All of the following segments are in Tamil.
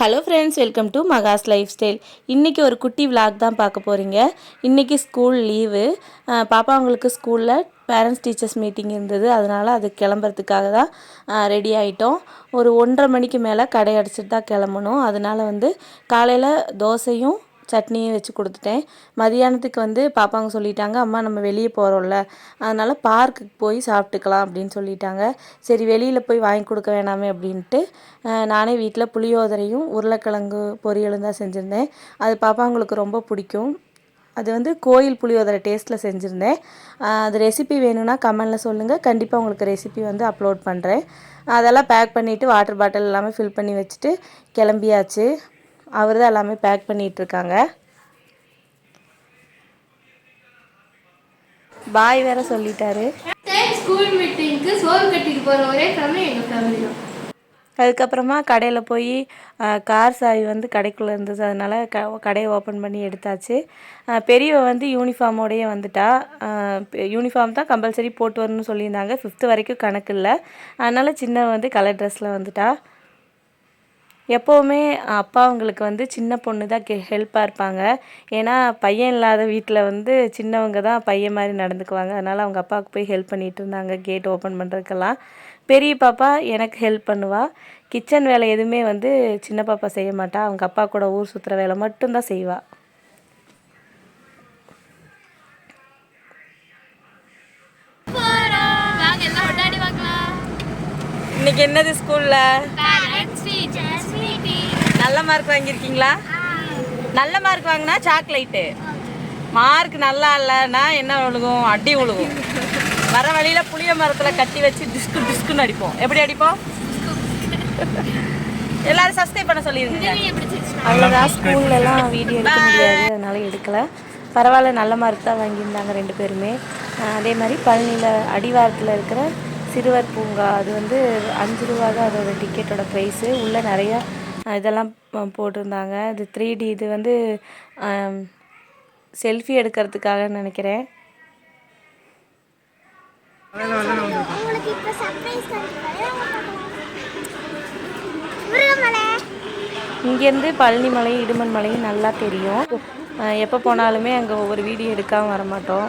Hello friends welcome to Maha's lifestyle இன்றைக்கி ஒரு குட்டி விளாக் தான் பார்க்க போகிறீங்க இன்றைக்கி ஸ்கூல் லீவு பாப்பா அவங்களுக்கு ஸ்கூலில் பேரண்ட்ஸ் டீச்சர்ஸ் மீட்டிங் இருந்தது. அதனால் அது கிளம்புறதுக்காக தான் ரெடி ஆகிட்டோம் ஒரு ஒன்றரை மணிக்கு மேலே கடை அடிச்சிட்டு தான் கிளம்பணும். அதனால் வந்து காலையில் தோசையும் சட்னியும் வச்சு கொடுத்துட்டேன். மதியானத்துக்கு வந்து பாப்பாங்க சொல்லிட்டாங்க அம்மா நம்ம வெளியே போகிறோம்ல அதனால் பார்க்குக்கு போய் சாப்பிட்டுக்கலாம் அப்படின்னு சொல்லிட்டாங்க. சரி வெளியில் போய் வாங்கி கொடுக்க வேணாமே அப்படின்ட்டு நானே வீட்டில் புளியோதரையும் உருளைக்கிழங்கு பொரியலும் தான் செஞ்சுருந்தேன். அது பாப்பாங்களுக்கு ரொம்ப பிடிக்கும். அது வந்து கோயில் புளியோதரை டேஸ்ட்டில் செஞ்சுருந்தேன். அது ரெசிபி வேணும்னா கமெண்டில் சொல்லுங்கள் கண்டிப்பாக உங்களுக்கு ரெசிபி வந்து அப்லோட் பண்ணுறேன் அதெல்லாம் பேக் பண்ணிவிட்டு வாட்டர் பாட்டில் எல்லாமே ஃபில் பண்ணி வச்சுட்டு கிளம்பியாச்சு. அவர் தான் எல்லாமே பேக் பண்ணிட்டு இருக்காங்க பாய் வேற சொல்லிட்டாரு. ஸ்கூல் மீட்டிங்க்கு சோறு கட்டிட்டு போகிற ஒரே ஃபேமிலி எங்கள் ஃபேமிலி தான். அதுக்கப்புறமா கடையில் போய் கார் சாவி வந்து கடைக்குள்ளே இருந்தது. அதனால் க கடையை ஓப்பன் பண்ணி எடுத்தாச்சு. பெரியவ வந்து யூனிஃபார்மோடையே வந்துட்டா. யூனிஃபார்ம் தான் கம்பல்சரி போட்டு வரணும்னு சொல்லியிருந்தாங்க. ஃபிஃப்த்து வரைக்கும் கணக்கு இல்லை. அதனால் சின்னவ வந்து கலர் ட்ரெஸ்ஸில் வந்துட்டா. எப்போவுமே அப்பா அவங்களுக்கு வந்து சின்ன பொண்ணு தான் கே ஹெல்ப்பாக இருப்பாங்க. ஏன்னா பையன் இல்லாத வீட்டில் வந்து சின்னவங்க தான் பையன் மாதிரி நடந்துக்குவாங்க. அதனால் அவங்க அப்பாவுக்கு போய் ஹெல்ப் பண்ணிட்டு இருந்தாங்க கேட் ஓப்பன் பண்ணுறதுக்கெல்லாம் பெரிய பாப்பா எனக்கு ஹெல்ப் பண்ணுவா. கிச்சன் வேலை எதுவுமே வந்து சின்ன பாப்பா செய்ய மாட்டா. அவங்க அப்பா கூட ஊர் சுற்றுற வேலை மட்டும்தான் செய்வா. வாங்க எல்லாம் கொண்டாடி வாங்கலாம் இன்னைக்கு என்னது ஸ்கூலில் நல்ல மார்க் வாங்கியிருக்கீங்களா? நல்ல மார்க் வாங்கினா சாக்லேட்டு மார்க் நல்லா இல்லைன்னா என்ன விழுகும்? அடி விழுகும். வர வழியில் புளிய மரத்தில் கட்டி வச்சு டிஸ்கு டிஸ்குன்னு அடிப்போம். எப்படி அடிப்போம்? எல்லாரும் சப்ஸ்கிரைப் பண்ண சொல்லிடுங்க அவ்வளோதான் ஸ்கூல்லலாம் வீடியோ எடுக்க முடியாது. அதனால எடுக்கலை. பரவாயில்ல நல்ல மார்க் தான் வாங்கியிருந்தாங்க ரெண்டு பேருமே. அதே மாதிரி பழனியில் அடிவாரத்தில் இருக்கிற சிறுவர் பூங்கா. அது வந்து அஞ்சு ரூபா தான் அதோட டிக்கெட்டோட ப்ரைஸு உள்ளே நிறையா இதெல்லாம் போட்டிருந்தாங்க. இது த்ரீ டி இது வந்து செல்ஃபி எடுக்கிறதுக்காக நினைக்கிறேன். இங்கேருந்து பழனி மலையும் இடுமன் மலையும் நல்லா தெரியும். எப்போ போனாலுமே அங்கே ஒவ்வொரு வீடியோ எடுக்காமல் வர மாட்டோம்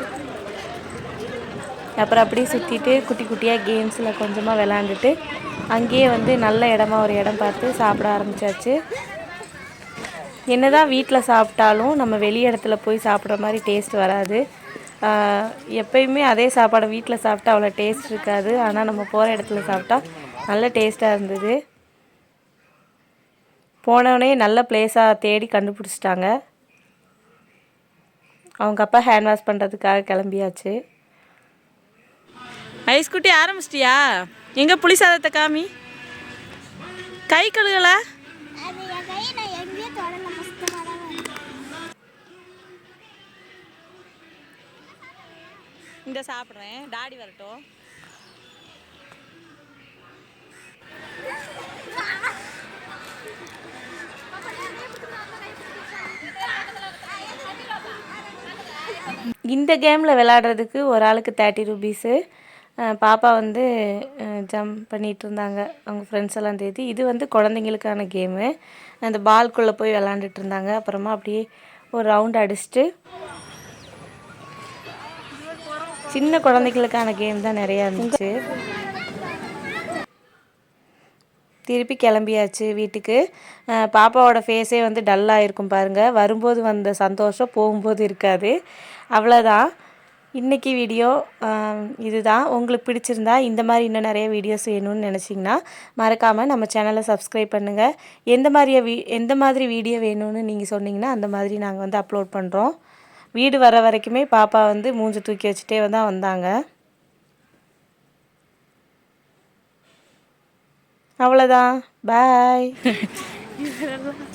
அப்புறம் அப்படியே சுற்றிட்டு குட்டி குட்டியாக கேம்ஸில் கொஞ்சமாக விளாண்டுட்டு அங்கேயே வந்து நல்ல இடமா ஒரு இடம் பார்த்து சாப்பிட ஆரம்பிச்சாச்சு. என்னதான் வீட்டில் சாப்பிட்டாலும் நம்ம வெளி இடத்துல போய் சாப்பிட்ற மாதிரி டேஸ்ட் வராது. எப்பயுமே அதே சாப்பாடை வீட்டில் சாப்பிட்டா அவ்வளோ டேஸ்ட் இருக்காது. ஆனால் நம்ம போகிற இடத்துல சாப்பிட்டா நல்ல டேஸ்ட்டாக இருந்தது. போனவொடனே நல்ல பிளேஸாக தேடி கண்டுபிடிச்சிட்டாங்க. அவங்க அப்பா ஹேண்ட் வாஷ் பண்ணுறதுக்காக கிளம்பியாச்சு. ஐஸ் குட்டி ஆரம்பிச்சிட்டியா? எங்கே புளி சாதத்தை காமி? கை கழுகல இந்த சாப்பிட்றேன். டாடி வரட்டும். இந்த கேமில் விளாடுறதுக்கு ஒரு ஆளுக்கு தேர்ட்டி ருபீஸு பாப்பா வந்து ஜம்ப் பண்ணிகிட்டு இருந்தாங்க அவங்க ஃப்ரெண்ட்ஸ் எல்லாம் தேதி இது வந்து குழந்தைங்களுக்கான கேமு அந்த பால்குள்ளே போய் விளாண்டுட்டு இருந்தாங்க அப்புறமா அப்படியே ஒரு ரவுண்ட் அடிச்சுட்டு சின்ன குழந்தைங்களுக்கான கேம் தான் நிறையா இருந்துச்சு. திருப்பி கிளம்பியாச்சு வீட்டுக்கு. பாப்பாவோட ஃபேஸே வந்து டல்லாக இருக்கும் பாருங்கள் வரும்போது வந்த சந்தோஷம் போகும்போது இருக்காது. அவ்வளோதான் இன்றைக்கி வீடியோ இதுதான். உங்களுக்கு பிடிச்சிருந்தா இந்த மாதிரி இன்னும் நிறைய வீடியோஸ் வேணும்னு நினச்சிங்கன்னா மறக்காமல் நம்ம சேனலை சப்ஸ்கிரைப் பண்ணுங்கள் எந்த மாதிரியா வீ எந்த மாதிரி வீடியோ வேணும்னு நீங்கள் சொன்னீங்கன்னா அந்த மாதிரி நாங்கள் வந்து அப்லோட் பண்ணுறோம் வீடு வர வரைக்குமே பாப்பா வந்து மூஞ்சி தூக்கி வச்சுட்டே தான் வந்தாங்க. அவ்வளோதான் பாய்